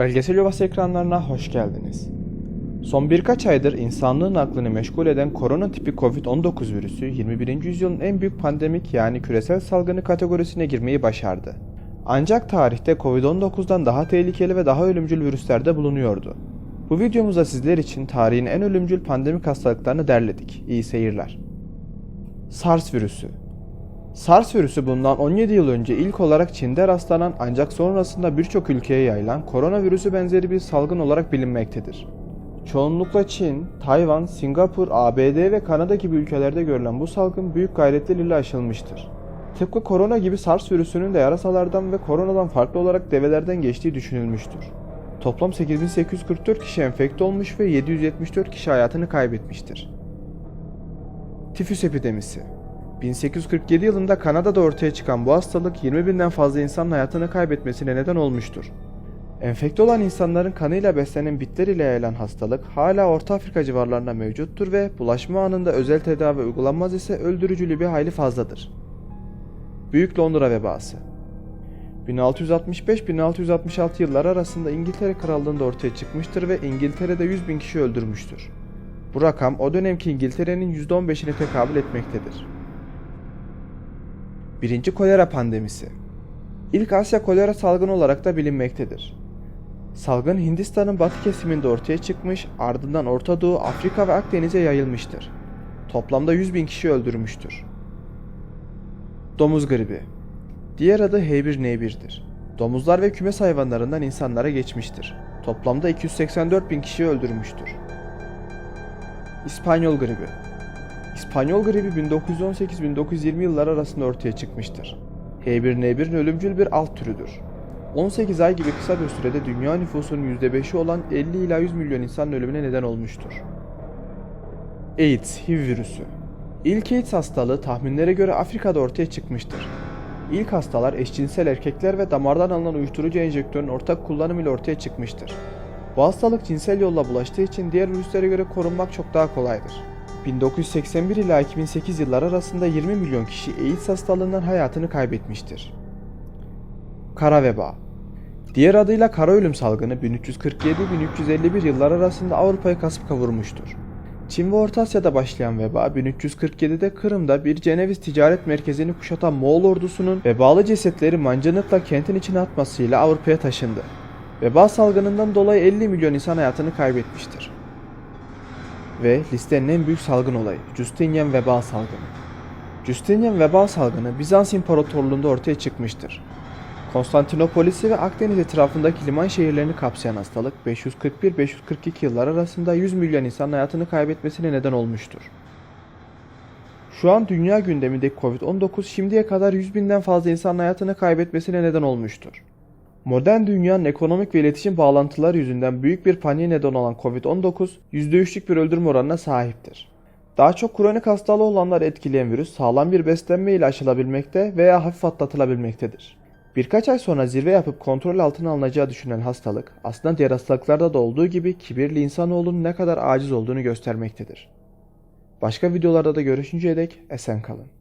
Belgesel Yuvası ekranlarına hoş geldiniz. Son birkaç aydır insanlığın aklını meşgul eden korona tipi Covid-19 virüsü 21. yüzyılın en büyük pandemik yani küresel salgını kategorisine girmeyi başardı. Ancak tarihte Covid-19'dan daha tehlikeli ve daha ölümcül virüsler de bulunuyordu. Bu videomuzda sizler için tarihin en ölümcül pandemik hastalıklarını derledik. İyi seyirler. SARS virüsü SARS virüsü bundan 17 yıl önce ilk olarak Çin'de rastlanan ancak sonrasında birçok ülkeye yayılan koronavirüsü benzeri bir salgın olarak bilinmektedir. Çoğunlukla Çin, Tayvan, Singapur, ABD ve Kanada gibi ülkelerde görülen bu salgın büyük gayretler ile aşılmıştır. Tıpkı korona gibi SARS virüsünün de yarasalardan ve koronadan farklı olarak develerden geçtiği düşünülmüştür. Toplam 8844 kişi enfekte olmuş ve 774 kişi hayatını kaybetmiştir. Tifüs epidemisi 1847 yılında Kanada'da ortaya çıkan bu hastalık 20 binden fazla insanın hayatını kaybetmesine neden olmuştur. Enfekte olan insanların kanıyla beslenen bitler ile yayılan hastalık hala Orta Afrika civarlarında mevcuttur ve bulaşma anında özel tedavi uygulanmaz ise öldürücülüğü bir hayli fazladır. Büyük Londra vebası 1665-1666 yılları arasında İngiltere Krallığı'nda ortaya çıkmıştır ve İngiltere'de 100 bin kişi öldürmüştür. Bu rakam o dönemki İngiltere'nin %15'ine tekabül etmektedir. Birinci kolera pandemisi. İlk Asya kolera salgını olarak da bilinmektedir. Salgın Hindistan'ın batı kesiminde ortaya çıkmış, ardından Orta Doğu, Afrika ve Akdeniz'e yayılmıştır. Toplamda 100 bin kişi öldürmüştür. Domuz gribi. Diğer adı H1N1'dir. Domuzlar ve kümes hayvanlarından insanlara geçmiştir. Toplamda 284 bin kişi öldürmüştür. İspanyol gribi. İspanyol gribi 1918-1920 yılları arasında ortaya çıkmıştır. H1N1'in ölümcül bir alt türüdür. 18 ay gibi kısa bir sürede dünya nüfusunun %5'i olan 50 ila 100 milyon insanın ölümüne neden olmuştur. AIDS, HIV virüsü. İlk AIDS hastalığı tahminlere göre Afrika'da ortaya çıkmıştır. İlk hastalar eşcinsel erkekler ve damardan alınan uyuşturucu enjektörün ortak kullanımıyla ortaya çıkmıştır. Bu hastalık cinsel yolla bulaştığı için diğer virüslere göre korunmak çok daha kolaydır. 1981 ila 2008 yılları arasında 20 milyon kişi AIDS hastalığından hayatını kaybetmiştir. Kara veba Diğer adıyla kara ölüm salgını 1347-1351 yıllar arasında Avrupa'yı kasıp kavurmuştur. Çin ve Orta Asya'da başlayan veba 1347'de Kırım'da bir Ceneviz ticaret merkezini kuşatan Moğol ordusunun vebalı cesetleri mancınıkla kentin içine atmasıyla Avrupa'ya taşındı. Veba salgınından dolayı 50 milyon insan hayatını kaybetmiştir. Ve listenin en büyük salgın olayı Justinian veba salgını. Justinian veba salgını Bizans İmparatorluğu'nda ortaya çıkmıştır. Konstantinopolis'i ve Akdeniz etrafındaki liman şehirlerini kapsayan hastalık 541-542 yıllar arasında 100 milyon insan hayatını kaybetmesine neden olmuştur. Şu an dünya gündemindeki Covid-19 şimdiye kadar 100 binden fazla insan hayatını kaybetmesine neden olmuştur. Modern dünyanın ekonomik ve iletişim bağlantıları yüzünden büyük bir paniğe neden olan Covid-19 %3'lük bir öldürme oranına sahiptir. Daha çok kronik hastalığı olanları etkileyen virüs sağlam bir beslenme ile aşılabilmekte veya hafif atlatılabilmektedir. Birkaç ay sonra zirve yapıp kontrol altına alınacağı düşünülen hastalık aslında diğer hastalıklarda da olduğu gibi kibirli insanoğlunun ne kadar aciz olduğunu göstermektedir. Başka videolarda da görüşünceye dek esen kalın.